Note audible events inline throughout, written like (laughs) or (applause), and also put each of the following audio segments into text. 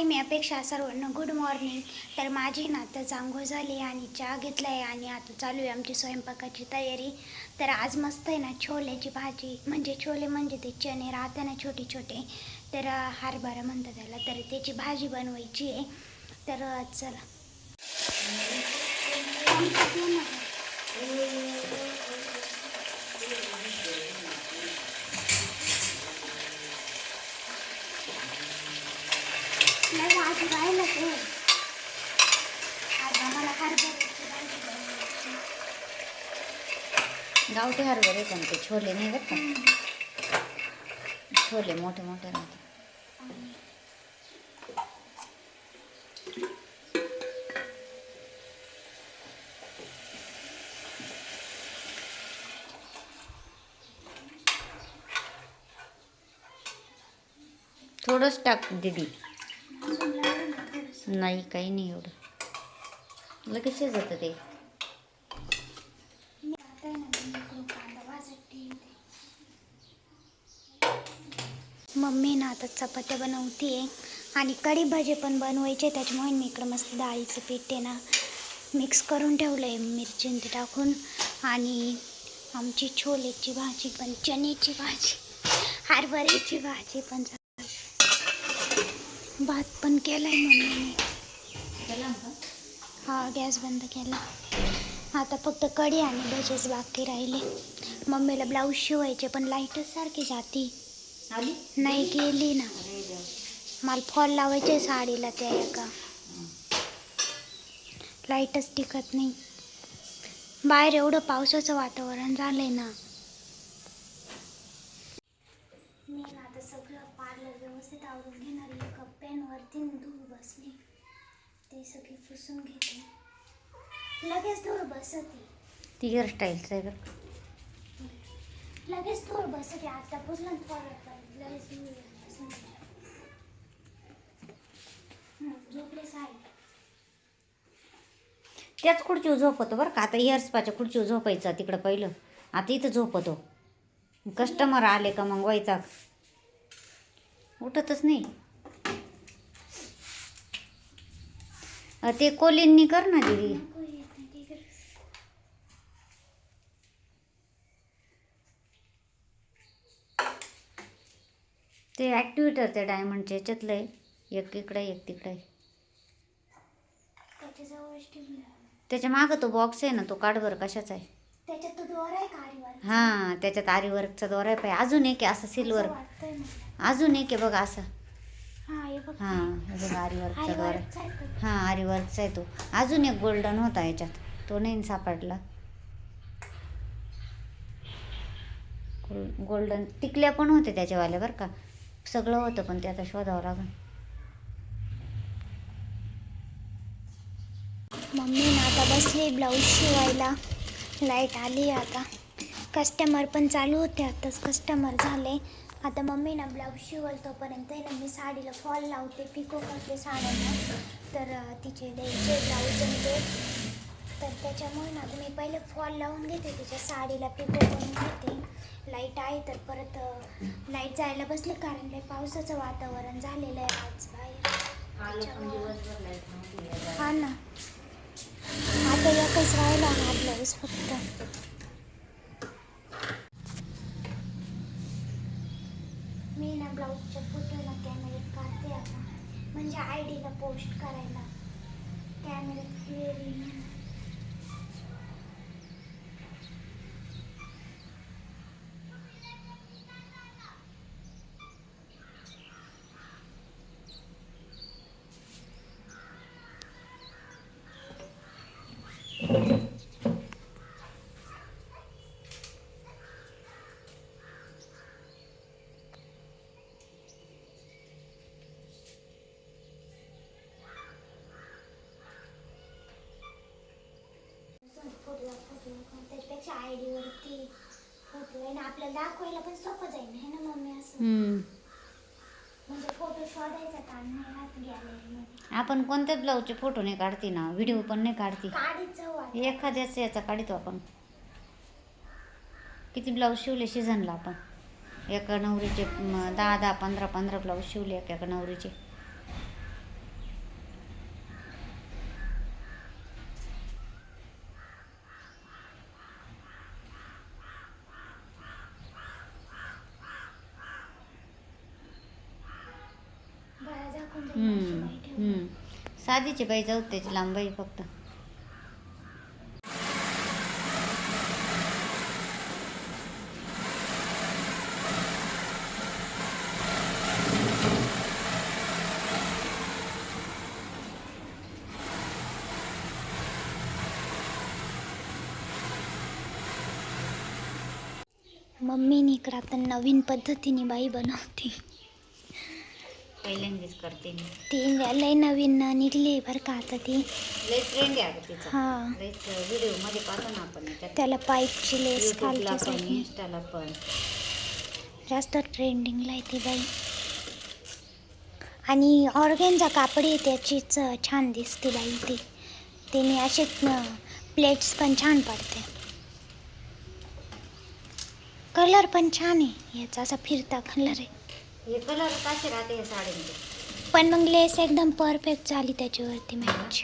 हाय मी अपेक्षा सर्वांना good morning तर माझी ना तर आंघोळ झाली आणि चहा घेतला आहे आणि आता चालू आहे आमची स्वयंपाकाची तयारी. तर आज मस्त आहे ना छोल्याची भाजी. म्हणजे छोले म्हणजे ते चणे राहते ना छोटे छोटे. तर हरभरा म्हणतात त्याला. तर त्याची भाजी बनवायची आहे. तर चला नाही भाजी राहिलं ते आज आम्हाला हरभऱ्याची भाजी बनवायची. गावठी हरभरे पण ते छोले नाही बरं का? छोले मोठे मोठे राहते थोडंच टाक दीदी अजून लागलं ना थोडंसं. नाही काही नाही एवढं. लगेच जातं ते. मी मम्मी ना आता चपात्या बनवते आणि कढी भाजी पण बनवायचे त्याच्यामुळे मी इकडं मस्त डाळीचं पीठ आहे ना मिक्स करून ठेवलं आहे मिरची ते टाकून. आणि आमची छोलेची भाजी पण चण्याची भाजी हरभऱ्याची भाजी पण झाली. भात पण केलाय मम्मीने. हा गॅस बंद केला. आता फक्त कढी आणि भजेच बाकी राहिले. मम्मीला ब्लाऊज शिवायचे पण लाईटच सारखी जाती. आली? नाही गेली ना. मला फॉल लावायचे साडीला त्या एका. लाईटच टिकत नाही. बाहेर एवढं पावसाचं वातावरण झालंय ना. मी ना आता सगळं पार्लर व्यवस्थित आवरून घेणार एक पेनवरती धूळ बसली. ते सगळी पुसून घेते. लगेच बसते. ती हेअरस्टाईलचं आहे बरं का. लगेच धूळ बसते. आता पुसलं परत लगेच झोपले त्याच खुर्चीवर झोपतो बरं का. आता हेअरस्पाच्या खुर्चीवर झोपायचं तिकडं पहिलं. आता इथं झोपतो. कस्टमर आले का मग व्हायचा उठतच नाही. ते कोलींनी कर ना दीदी. ते ॲक्टिव्हिटर ते डायमंडच्या याच्यातलं आहे. एक इकडं एक तिकडं त्याच्या मागं तो बॉक्स आहे ना तो काढ बरं कशाचा आहे? हां त्याच्यात आरीवर्कचा दोरा आहे. पाय अजून एक आहे असं सिल्वर अजून एक आहे बघा असं. हा हे बघ आरीवर्कचा दोरा आहे. तो. हां आरीवर्कचा आहे तो. अजून एक गोल्डन होता याच्यात. तो नाही सापडला. गोल- गोल्डन टिकल्या पण होते त्याच्यावाल्या बरं का. सगळं होतं पण ते आता शोधावं लागेल. मम्मी ना आता बसली ब्लाऊज शिवायला. लाइट आली आता. कस्टमर पण चालू होते आताच. कस्टमर झाले. आता मम्मी ना ब्लाऊज शिवल तोपर्यंत आहे ना मी साडीला फॉल लावते पिको करते साड्यांना. तर तिचे द्यायचे ब्लाऊज आणि ते. तर त्याच्यामुळे ना मी पहिले फॉल लावून घेते तिच्या साडीला पिको करून घेते. लाइट आहे तर परत लाइट जायला बसली कारण लय पावसाचं वातावरण झालेलं आहे आज बाहेर. हा ना. आता एकच राहिला हा ब्लाऊज फक्त. मी ना ब्लाऊजच्या फोटोला कॅमेऱ्यात काढते आता. म्हणजे आय डीला पोस्ट करायला. कॅमेऱ्यात क्लिअर येईल फोटोला फोटो त्याच्यापेक्षा आय डीवरती फोटो आहे ना आपल्याला दाखवायला पण सोपं जाईल है ना मम्मी असं? म्हणजे फोटो शोधायचा ताण नाही राहत गॅलरीमध्ये आपण कोणत्याच ब्लाऊजचे फोटो नाही काढते ना व्हिडिओ पण नाही काढते. काढीचं वाट एखाद्याच याचा काढतो आपण. किती ब्लाऊज शिवले सीझनला आपण? एका नवरीचे म, दहा दहा पंधरा पंधरा ब्लाऊज शिवले एका एका नवरीचे दाखवून दे हम्म, माझी बाई ठेव. हम्म. साधीची बाई जाऊ त्याची लांबाई फक्त. मम्मीने इकडं आता नवीन पद्धतीने बाई बनवते. पहिल्यांदाच करते मी. ती लय नवीन निघली बरं का आता ती. ट्रेंड आहे अगं तिचा. हा. व्हिडिओमध्ये पाहतो ना आपण त्याला पाईपची लेस खालच्या पण साईडने. इंस्टाला पण. जास्त ट्रेंडिंगला आहे ती बाई. आणि ऑर्गेनचा कापड आहे त्याचीच छान दिसते बाई ती. तिने असे प्लेट्स पण छान पडते. कलर पण छान आहे. याचा असा फिरता कलर आहे. हे कलर कसे राहते या साड्यांचे पण मग लेस एकदम परफेक्ट झाली त्याच्यावरती मॅच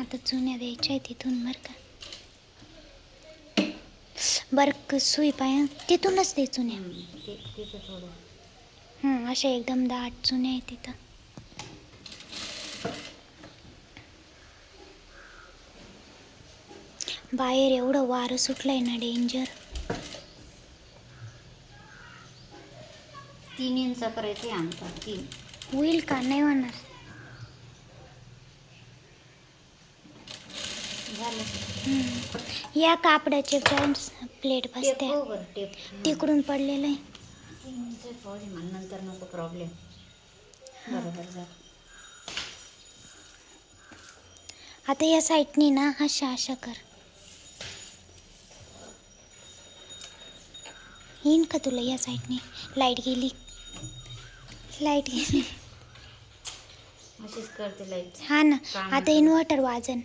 आता चुन्या द्यायच्या आहे तिथून बरं का. बरं क- सुई पाय. तिथूनच दे चुन्या हम्म, ते- तिथं थोडं. हं, अशा एकदम दाट चुन्या आहे तिथं. बाहेर एवढं वारं सुटलंय ना डेंजर तीन इंच करायचे आमचा तीन. होईल का? नाही होणार. झालं. या कापडाचे फ्रेंड्स प्लेट टेप बसते. हो बरं टेप. तिकडून पडलेलं आहे. तीन इंच पाहिजे मला नंतर नको प्रॉब्लेम बरोबर झालं आता या साईडनी ना अशा अशा कर. येईन का तुला या साईडनी? लाइट गेली. लाइट गेली अशीच करते लाइट हा ना. आता इन्व्हर्टर वाजन.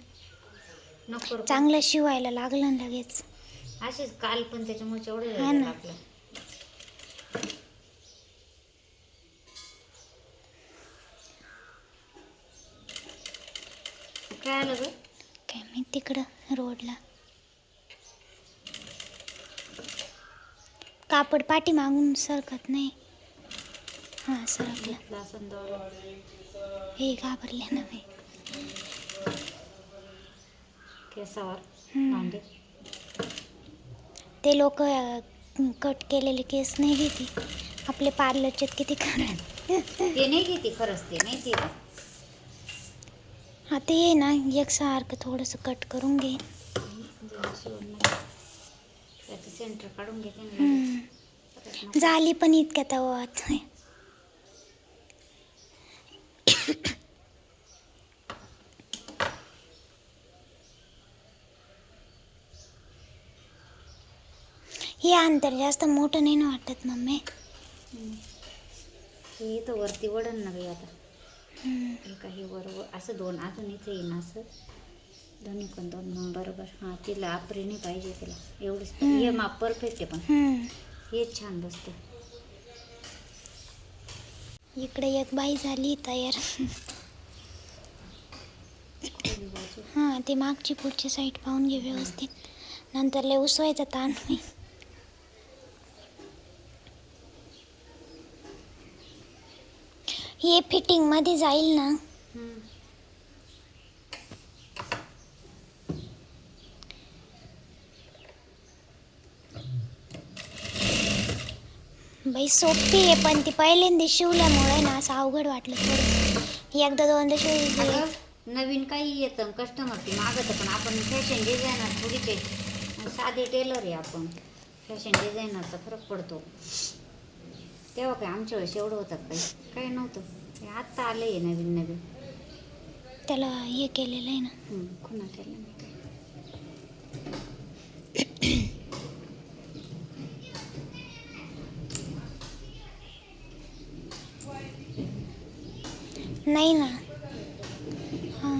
नको. चांगलं शिवायला लागलं ना लगेच. अशीच काल पण त्याच्यामुळे एवढे हा ना. आपलं. काय आलं ग? काय मी तिकडं रोडला. कापड पाठी मागून सरकत नाही. हां सरकलं हे घाबरले ना बाई. केसावर ते लोक कट केलेले केस नाही घेते. आपले पार्लरचे किती खराब ते नाही घेते खरंच ते नाही ते. आता ये ना एकसारखं थोडंसं कट करून घे. सेंटर काढून मग झाली पण इतक्या तवात हे अंतर जास्त मोठं नाही ना वाटत मम्मी. हे इथं वरती वडन ना बाई आता. हे काही बरोबर असं दोन अजून इथे येईन असं. दोन्ही पण दोन मग बरोबर. हां तिला आपरी नाही पाहिजे तिला. एवढंच हे माप परफेक्ट आहे पण. हम्म. हेच छान बसते. इकडे एक बाई झाली तयार. बाजू? हां ते मागची पुढची साईड पाहून घे व्यवस्थित. नंतर लय उसवायचा ताण. नाही हे फिटिंगमध्ये जाईल ना. बाई सोपी आहे पण ती पहिल्यांदा शिवल्यामुळे ना असं अवघड वाटलं थोडं. एकदा दोनदा शिवली अगं, नवीन काही येतं कस्टमर ते मागत पण आपण फॅशन डिझायनर थोडीच आहे. साधे टेलर आहे आपण. फॅशन डिझायनरचा फरक पडतो. तेव्हा काय आमच्या वेळेस एवढं होतं काही काही नव्हतं. हे आत्ता आलं आहे नवीन नवीन. त्याला हे केलेलं आहे ना. पुन्हा केलं मी काय नाही ना. हां.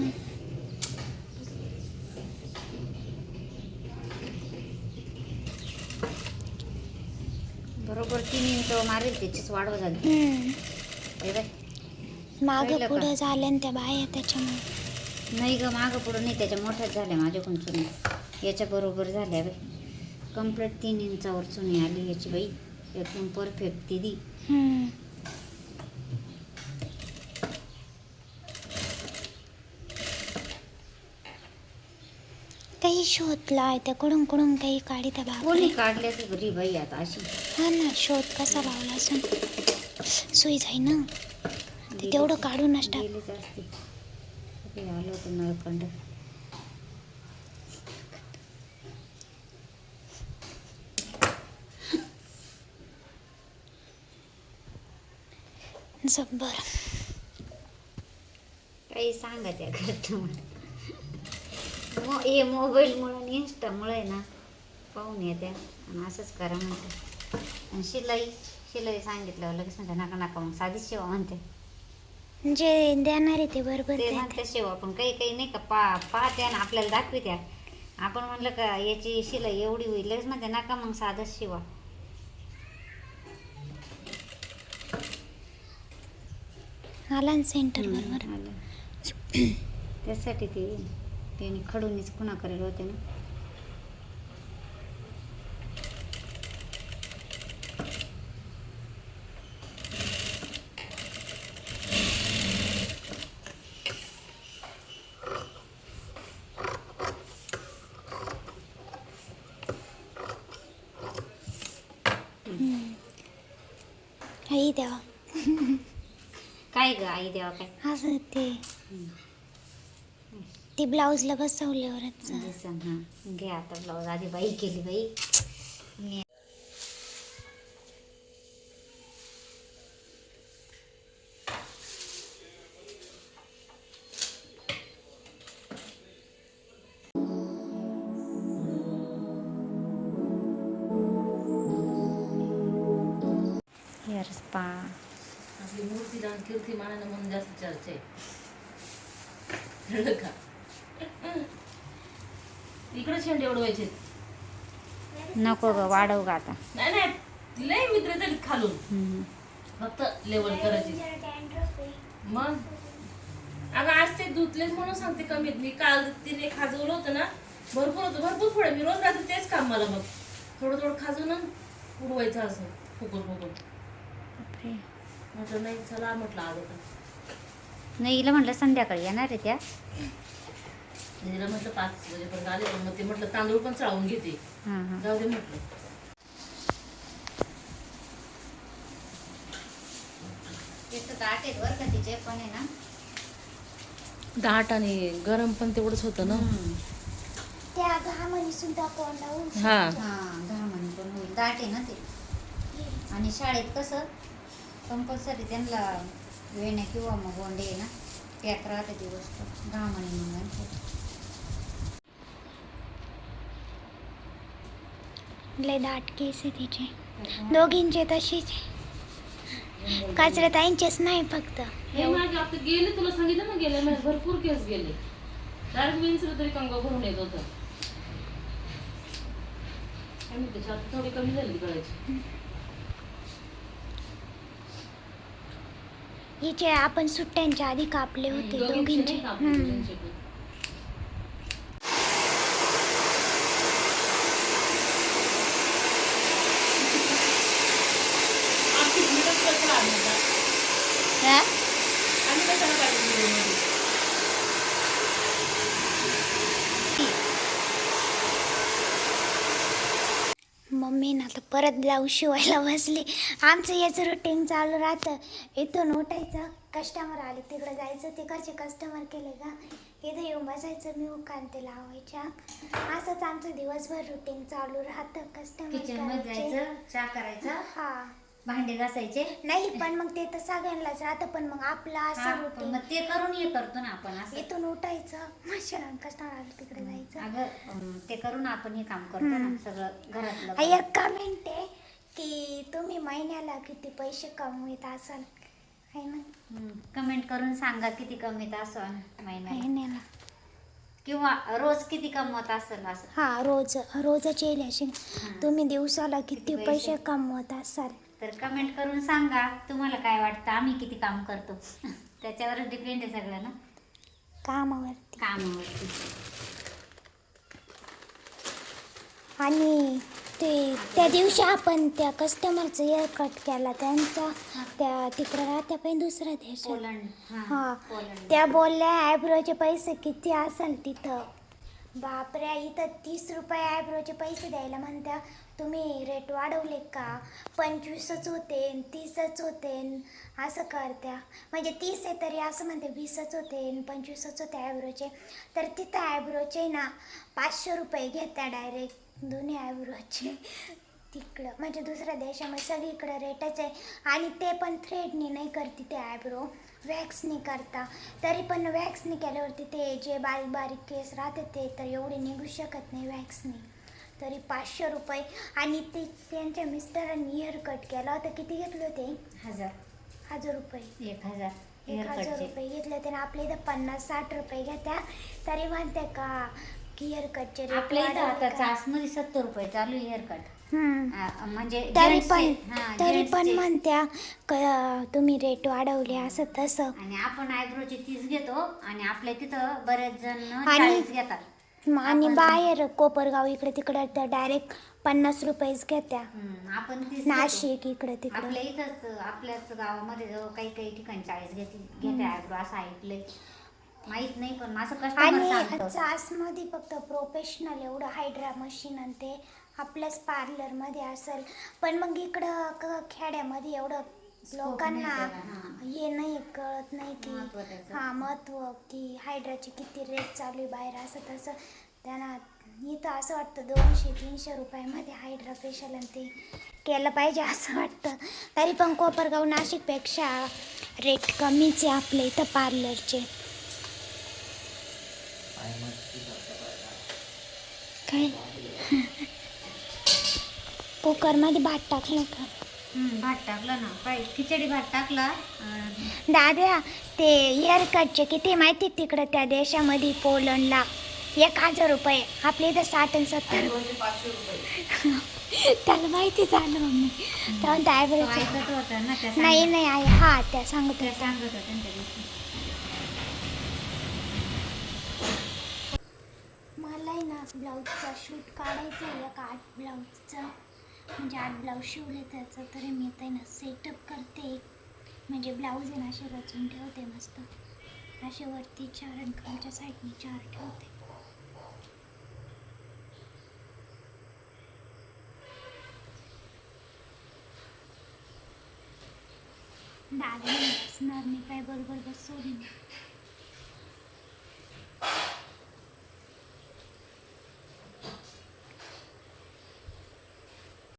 बरोबर तीन इंच मारेल त्याचीच वाढव झाली. हम्म. मागं? पुढं झाल्या ना त्या बाया त्याच्यामुळे. नाही ग मागं पुढं नाही त्याच्या मोठ्याच झाल्या माझ्याकडून चुनी. याच्या बरोबर झाल्या बाई. कंप्लीट तीन इंचावर चुनी आली याची बाई. एकदम परफेक्ट दिदी. काही शोधला त्या कुडून कुडून काही काढी त्या बाबा काढल्या ती घरी बाई आता अशी? हा ना शोध कसा लावला असं सुई जाई ना. ते तेवढं काढूनच टाक. जब्बर. काही सांगा त्या करता मो हे मोबाईलमुळं आणि इंस्टामुळं आहे ना पाहून येत्या आणि असंच करा म्हणते. आणि शिलाई. शिलाई सांगितल्यावर लगेच म्हणते नका नका मग साधीच शेवा म्हणते. जे देणार आहे ते बरोबर ते. म्हणते शेवा पण काही काही नाही का पा पाहत्या ना आपल्याला दाखवित्या. आपण म्हणलं का याची शिलाई एवढी होईल. लगेच म्हणते नका मग साधंच शिवा आला ना सेंटर बरोबर. आलं. त्यासाठी ते त्याने खडूनच खुणा करेल होते ना आई देवा आई देवा काय असं ते ते ब्लाऊजला बसवल्यावरच. दिसन हा. घे आता ब्लाऊज. आधी बाई केली बाई. दान कीर्तिमानानं म्हणून जास्त चर्चा आहे का? इकडे शेंडे उडवायचे. नको ग वाढव ग आता. नाही नाही लय मित्र तरी खालून. फक्त लेवल करायची. मग? अगं आज ते धुतलेच म्हणून सांगते कमीत. मी काल तिने खाजवलं होतं ना भरपूर होतं भरपूर फुडे मी रोज रात्री तेच काम मला मग. थोडं थोडं खाजवून उडवायचं असं फुकून फुकून. म्हटलं नाही चला म्हटलं नाही हिला म्हटलं संध्याकाळी येणार आहे त्या. तिला म्हटलं पाच वाजेपर्यंत आले. पण मग ते म्हटलं तांदूळ पण चढवून घेते. हां हां. जाऊ दे म्हटलं. दाट आहेत बरं का तिचे पण आहे ना. दाट आणि गरम पण तेवढंच होतं ना. त्या घामाने सुद्धा कोंडावून हा. हां घामाने पण होईल. दाट आहे ना ते. आणि शाळेत कसं कंपल्सरी त्यांना वेण्या किंवा मग गोंडे ना पॅक राहते ती वस्तू घामाने मग लय दाट केस आहे तिचे. दोघींचे तशीच कचरा ताईंचेच नाही फक्त. हे माझे आता गेले तुला सांगितलं ना गेले माझे भरपूर केस गेले. डायरेक्ट विंचलं तरी कंग भरून येत होतं. थोडी कमी झाली गळायची. हिचे आपण सुट्ट्यांच्या आधी कापले होते दोघींचे हम्म. दोघींचे पण. आमची भीडच कसं लागली आता? आम्ही कशाला पाहिजे व्हिडिओमध्ये? मम्मी ना आता परत ब्लाऊज शिवायला बसली. आमचं याचं रुटीन चालू राहतं. इथून उठायचं कस्टमर आले तिकडे जायचं तिकडचे कस्टमर केले का? इथं येऊन बसायचं मी उकान ते लावायच्या. असंच आमचं दिवसभर रुटीन चालू राहतं. कस्टमर करायचं. हा. भांडे घासायचे? नाही पण मग ते तर सगळ्यांनाच राहतं पण मग आपलं हा, असं पण मग ते करून हे करतो ना आपण असं. इथून उठायचं मशीन कस्टमर आलं तिकडे जायचं. अगं अं, ते करून आपण हे काम करतो ना. सगळं घरातलं आई, एक कमेंट आहे की तुम्ही महिन्याला किती पैसे कमवित असाल? आहे ना? कमेंट करून सांगा किती कमीत असं महिन्याला. महिन्याला. किंवा रोज किती कमवत असेल असं. हा रोज रोजच येईल अशी. तुम्ही दिवसाला किती किती पैसे? पैसे? कमवत असाल? तर कमेंट करून सांगा तुम्हाला काय वाटतं? आम्ही किती काम करतो? (laughs) त्याच्यावरच डिपेंड आहे सगळं ना? कामावरती. कामावरती. आणि ते त्या दिवशी आपण त्या कस्टमरचा हेअर कट केला त्यांचा त्या तिकडं राहत्या पण दुसऱ्या देशात. पोलंड हा पोलंड. त्या बोलल्या आयब्रोचे पैसे किती असेल तिथं? बापरे इथं तीस रुपये आयब्रोचे पैसे द्यायला म्हणत्या. तुम्ही रेट वाढवले का? पंचवीसच होते तीसच होते असं करत्या. म्हणजे तीस आहे तरी असं म्हणते वीसच होते पंचवीसच होते आयब्रोचे तर तिथं आयब्रोचे ना पाचशे रुपये घेत्या डायरेक्ट दोन्ही आयब्रोचे तिकडं म्हणजे दुसऱ्या देशामध्ये सगळीकडं रेटच आहे. आणि ते पण थ्रेडनी नाही करते ते आयब्रो वॅक्सनी करता. तरी पण वॅक्सनी केल्यावरती ते जे बारीक बारीक केस राहते ते तर एवढे निघू शकत नाही वॅक्सनी तरी पाचशे रुपये. आणि ते त्यांच्या मिस्टरांनी हेअर कट केला होता. किती घेतले होते? हजार. हजार रुपये. एक हजार. एक हजार रुपये घेतले होते. आणि आपल्या इथं पन्नास साठ रुपये घेत्या. तरी म्हणते का की हेअर कटचे आपल्या इथं आता? चासमध्ये सत्तर रुपये चालू हेअर कट म्हणजे तरी gents पण हा, तरी gents पण चे. म्हणत्या क- तुम्ही रेट वाढवले असं तसं. आणि आपण आयब्रोचे तीस घेतो आणि आपल्या तिथं बरेच जण चाळीस घेतात. आणि आपण- बाहेर कोपरगाव इकडे तिकडे तर डायरेक्ट पन्नास रुपयेच घेत्या. हम्म, आपण तीस घेतो. नाशिक इकडे तिकडे. आपल्या इथंच आपल्याच गावामध्ये जवळ काही काही ठिकाणी चाळीस घेते घेते आयब्रो असं ऐकलंय. माहीत नाही पण असं कस्टमर आणि सांगतो. चासमध्ये फक्त प्रोफेशनल एवढं हायड्रा मशीन आणि ते आपल्याच पार्लरमध्ये असेल. पण मग इकडं क- खेड्यामध्ये एवढं लोकांना हा. हे नाही कळत नाही की त्याचं. हा महत्त्व की हायड्राचे किती रेट चालू आहे बाहेर असं तसं. त्यांना इथं असं वाटतं दोनशे तीनशे रुपयामध्ये हायड्रा फेशियल आणि ते केलं पाहिजे असं वाटतं. तरी पण कोपरगाव नाशिकपेक्षा रेट कमीच आहे आपल्या इथं पार्लरचे काय? कुकरमध्ये भात टाकलं का? हम्म, भात टाकला ना. काय खिचडी भात टाकला. अं, दादा ते हेअर कटचे किती माहिती तिकडं त्या देशामध्ये पोलंडला? एक हजार रुपये. आपल्या इथं साठ आणि सत्तर त्याला माहिती झालं मम्मी. तेव्हा त्या तो आयब्रोचे ऐकत होता ना त्या नाही सांगत- नाही आहे हा त्या सांगत त्या होत्या. सांगत होत्या ना त्या दिवशी. मला आहे ना ब्लाऊजचा शूट काढायचा आहे एक आर्ट ब्लाऊजचा. म्हणजे आर्ट ब्लाऊज शिवले त्याचं तरी मी आता आहे ना सेटअप करते. म्हणजे ब्लाऊज आहे ना असे रचून ठेवते मस्त. असे वरती चार आणि खालच्या साईडने चार ठेवते. दादा बसणार नाही काय बरोबर बसवले